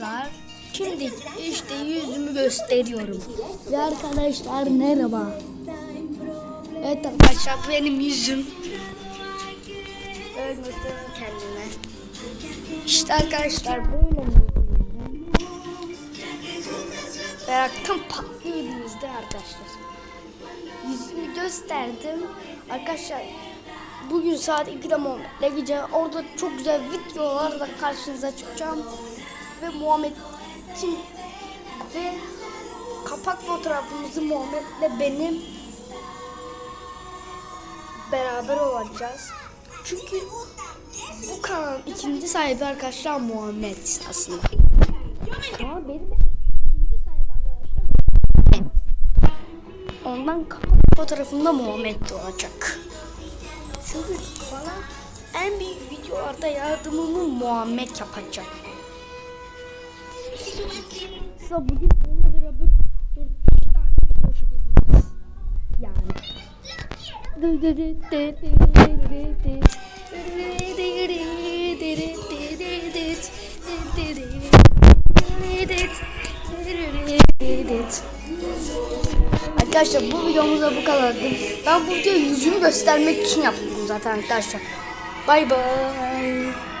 Arkadaşlar, Şimdi işte yüzümü gösteriyorum. Ve arkadaşlar merhaba. Evet arkadaşlar benim yüzüm. Göstereyim kendime. İşte arkadaşlar böyle? Meraktan patlıyordunuz mi arkadaşlar? Yüzümü gösterdim. Arkadaşlar bugün saat 2'de Muhammed'le gideceğim. Orada çok güzel videolarla karşınıza çıkacağım. Ve Muhammed'in ve kapak fotoğrafımızı Muhammed'le benim beraber olacağız. Çünkü bu kanalın ikinci sahibi arkadaşlar Muhammed aslında. Ama benim ikinci sahibi arkadaşlar Muhammed. Ondan kapak fotoğrafında Muhammed de olacak. Çünkü bana en büyük videolarda yardımımı Muhammed yapacak. Mesela bugün onunla beraber 4 tane video çekebiliriz. Yani. Arkadaşlar bu videomuzda bu kadardı. Ben bu videoyu yüzümü göstermek için yaptım zaten arkadaşlar. Bay bay.